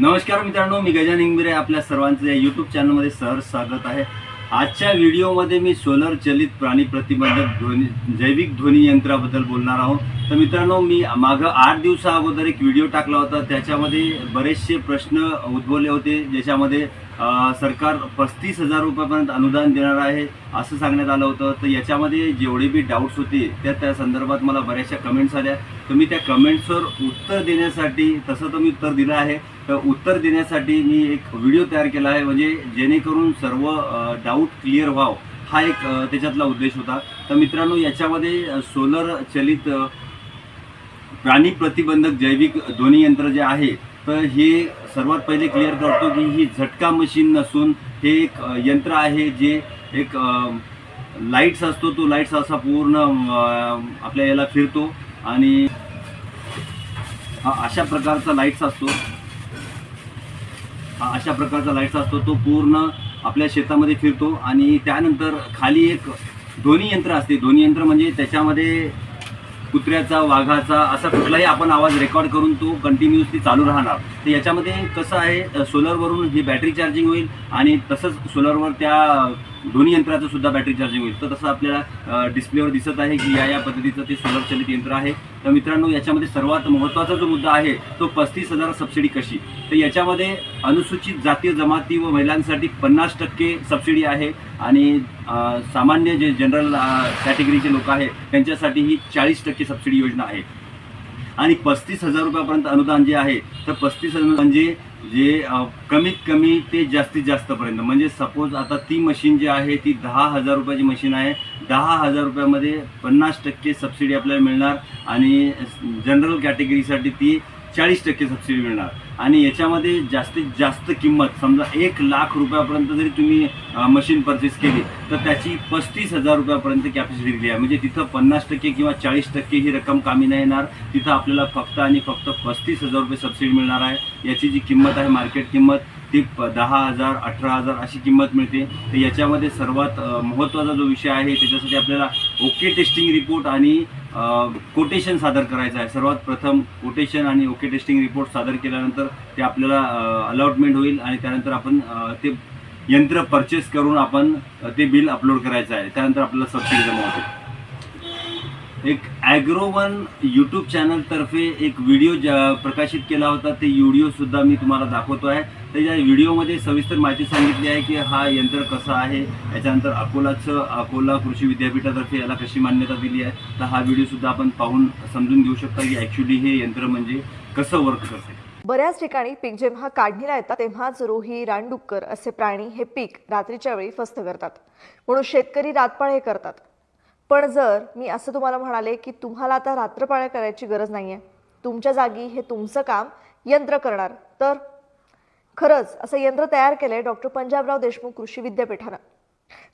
नमस्कार मित्रांनो मी गजान इंगबिरे आपल्या सर्वांचं या यूट्यूब चॅनलमध्ये सहर्ष स्वागत आहे. आजच्या व्हिडिओमध्ये मी सोलर चलित प्राणी प्रतिबंधक ध्वनी जैविक ध्वनी यंत्राबद्दल बोलणार आहोत. तर मित्रांनो मी मागं आठ दिवसा अगोदर एक व्हिडिओ टाकला होता. त्याच्यामध्ये बरेचसे प्रश्न उद्भवले होते ज्याच्यामध्ये सरकार पस्तीस हजार रुपयापर्यंत अनुदान देणार आहे असं सांगण्यात आलं होतं. तर याच्यामध्ये जेवढे बी डाऊट्स होते त्या त्या संदर्भात मला बऱ्याचशा कमेंट्स आल्या. तर मी त्या कमेंट्सवर उत्तर देण्यासाठी तसं तर मी उत्तर दिलं आहे. तर उत्तर देण्यासाठी मी एक व्हिडिओ तयार केला आहे म्हणजे जेणेकरून सर्व डाऊट क्लिअर व्हावं. हा एक त्याच्यातला उद्देश होता. तर मित्रांनो याच्यामध्ये सोलर चलित प्राणी प्रतिबंधक जैविक ध्वनी यंत्र जे आहे तर हे सर्वात पहिले क्लिअर करतो की ही झटका मशीन नसून हे एक यंत्र आहे जे एक लाईट्स असतो तो लाईट्स असा पूर्ण आपल्या याला फिरतो आणि अशा प्रकारचा लाईट्स असतो. हा अशा प्रकारचा लाईटचा असतो तो पूर्ण आपल्या शेतामध्ये फिरतो आणि त्यानंतर खाली एक ध्वनी यंत्र असते. ध्वनी यंत्र म्हणजे त्याच्यामध्ये कुत्र्याचा वाघाचा असा कुठलाही आपण आवाज रेकॉर्ड करून तो कंटिन्युअसली चालू राहणार. तर याच्यामध्ये कसं आहे सोलरवरून ही बॅटरी चार्जिंग होईल आणि तसंच सोलरवर त्या दोन्ही यंत्राचं सुद्धा बॅटरी चार्जिंग होईल. तर तसं आपल्याला डिस्प्लेवर दिसत आहे की या या पद्धतीचं ते सोलर चलित यंत्र आहे. तर मित्रांनो याच्यामध्ये सर्वात महत्त्वाचा जो मुद्दा आहे तो पस्तीस हजार सबसिडी कशी? तर याच्यामध्ये अनुसूचित जातीय जमाती व महिलांसाठी पन्नास टक्के सबसिडी आहे आणि सामान्य जे जनरल कॅटेगरीचे लोक आहे त्यांच्यासाठी ही चाळीस टक्के सबसिडी योजना आहे. आणि पस्तीस हजार रुपयापर्यंत अनुदान जे आहे तर पस्तीस हजार म्हणजे जे कमीत कमी ते जास्तीत जास्तपर्यंत म्हणजे सपोज आता ती मशीन जी आहे ती दहा हजार रुपयाची मशीन आहे. दहा हजार रुपयामध्ये पन्नास टक्के सबसिडी आपल्याला मिळणार आणि जनरल कॅटेगरीसाठी ती चाळीस टक्के सबसिडी मिळणार. आणि याच्यामध्ये जास्तीत जास्त किंमत समजा एक लाख रुपयापर्यंत जरी तुम्ही मशीन परचेस केली तर त्याची पस्तीस हजार रुपयापर्यंत कॅपॅसिटी दिली आहे. म्हणजे तिथं पन्नास टक्के किंवा चाळीस टक्के ही रक्कम कामी नाही येणार. तिथं आपल्याला फक्त आणि फक्त पस्तीस हजार रुपये सबसिडी मिळणार आहे. याची जी किंमत आहे मार्केट किंमत ती प दहा हजार अठरा हजार अशी किंमत मिळते. तर याच्यामध्ये सर्वात महत्त्वाचा जो विषय आहे त्याच्यासाठी आपल्याला ओके टेस्टिंग रिपोर्ट आणि कोटेशन सादर करायचं आहे. सर्वात प्रथम कोटेशन आणि ओके टेस्टिंग रिपोर्ट सादर केल्यानंतर ते आपल्याला अलॉटमेंट होईल आणि त्यानंतर आपण ते यंत्र परचेस करून आपण ते बिल अपलोड करायचं आहे. त्यानंतर आपल्याला सबसिडी जमा होते. एक ॲग्रोवन यूट्यूब चॅनलतर्फे एक व्हिडिओ ज प्रकाशित केला होता ते व्हिडिओ सुद्धा मी तुम्हाला दाखवतो आहे. त्याच्या व्हिडिओमध्ये सविस्तर माहिती सांगितली आहे की हा यंत्र कसं आहे. याच्यानंतर अकोलाचं अकोला कृषी विद्यापीठातर्फे याला कशी मान्यता दिली आहे. तर हा व्हिडिओ सुद्धा आपण पाहून समजून घेऊ शकता की ॲक्च्युली हे यंत्र म्हणजे कसं वर्क करते. बऱ्याच ठिकाणी पीक जेव्हा काढणीला येतात तेव्हाच रोही रानडुक्कर असे प्राणी हे पीक रात्रीच्या वेळी फस्त करतात. म्हणून शेतकरी रातपाळ हे करतात. पण जर मी असं तुम्हाला म्हणाले की तुम्हाला आता रात्रपाळ्या करायची गरज नाही आहे तुमच्या जागी हे तुमचं काम यंत्र करणार. तर खरंच असं यंत्र तयार केलंय डॉक्टर पंजाबराव देशमुख कृषी विद्यापीठानं.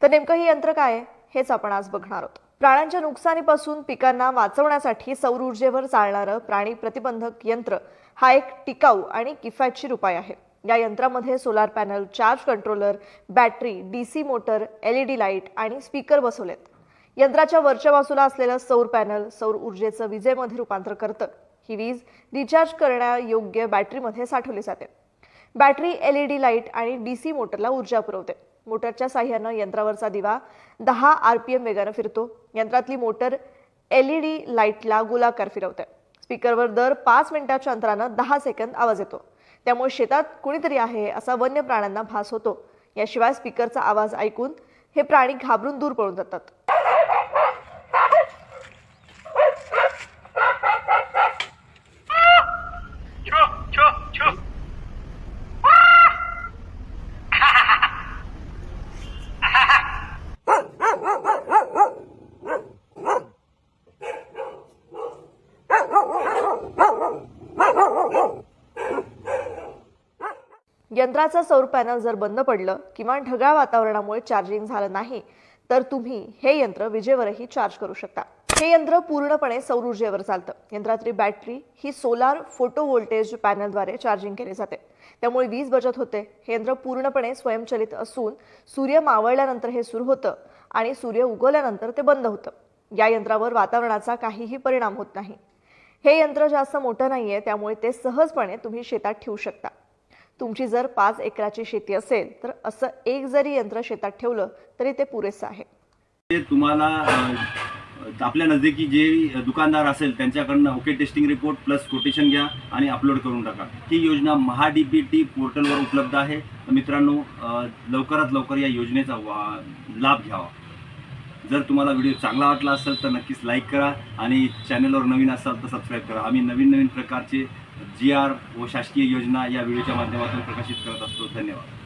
तर नेमकं हे यंत्र काय आहे हेच आपण आज बघणार आहोत. प्राण्यांच्या नुकसानीपासून पिकांना वाचवण्यासाठी सौर ऊर्जेवर चालणारं प्राणी प्रतिबंधक यंत्र हा एक टिकाऊ आणि किफायतशीर उपाय आहे. या यंत्रामध्ये solar panel charge controller battery DC motor LED light आणि स्पीकर बसवलेत. यंत्राच्या वरच्या बाजूला असलेलं सौर पॅनल सौर ऊर्जेचं विजेमध्ये रूपांतर करतं. ही वीज रिचार्ज करण्यायोग्य बॅटरीमध्ये साठवली जाते. बॅटरी एलईडी लाइट आणि डीसी मोटरला ऊर्जा पुरवते. मोटरच्या साह्यानं यंत्रावरचा दिवा. दहा आर पी एम वेगानं फिरतो. यंत्रातली मोटर एलईडी लाईटला गोलाकार फिरवते. स्पीकरवर दर पाच मिनिटाच्या अंतरानं दहा सेकंद आवाज येतो. त्यामुळे शेतात कुणीतरी आहे असा वन्य प्राण्यांना भास होतो. याशिवाय स्पीकरचा आवाज ऐकून हे प्राणी घाबरून दूर पळून जातात. यंत्राचं सौर पॅनल जर बंद पडलं किंवा ढगाळ वातावरणामुळे चार्जिंग झालं नाही तर तुम्ही हे यंत्र विजेवरही चार्ज करू शकता. हे यंत्र पूर्णपणे सौर ऊर्जेवर चालतं. यंत्रातली बॅटरी ही सोलार फोटो व्होल्टेज पॅनलद्वारे चार्जिंग केली जाते. त्यामुळे वीज बचत होते. हे यंत्र पूर्णपणे स्वयंचलित असून सूर्य मावळल्यानंतर हे सुरू होतं आणि सूर्य उगवल्यानंतर ते बंद होतं. या यंत्रावर वातावरणाचा काहीही परिणाम होत नाही. हे यंत्र जास्त मोठं नाहीये त्यामुळे ते सहजपणे तुम्ही शेतात ठेवू शकता. तुमची जर पाच एकराची शेती असेल तर असं एक जरी यंत्र शेतात ठेवलं तरी ते पुरेसं आहे. ते तुम्हाला आपल्या नजदीकी जे दुकानदार असेल त्यांच्याकडनं okay testing report plus quotation घ्या आणि अपलोड करून टाका. ही योजना महा डी पी टी पोर्टलवर उपलब्ध आहे. तर मित्रांनो लवकरात लवकर या योजनेचा वा लाभ घ्यावा. जर तुम्हाला व्हिडिओ चांगला वाटला असेल तर नक्कीच लाईक करा आणि चॅनलवर नवीन असाल तर सबस्क्राईब करा. आम्ही नवीन नवीन प्रकारचे जी आर व शासकीय योजना या व्हिडिओच्या माध्यमातून प्रकाशित करत असतो. धन्यवाद.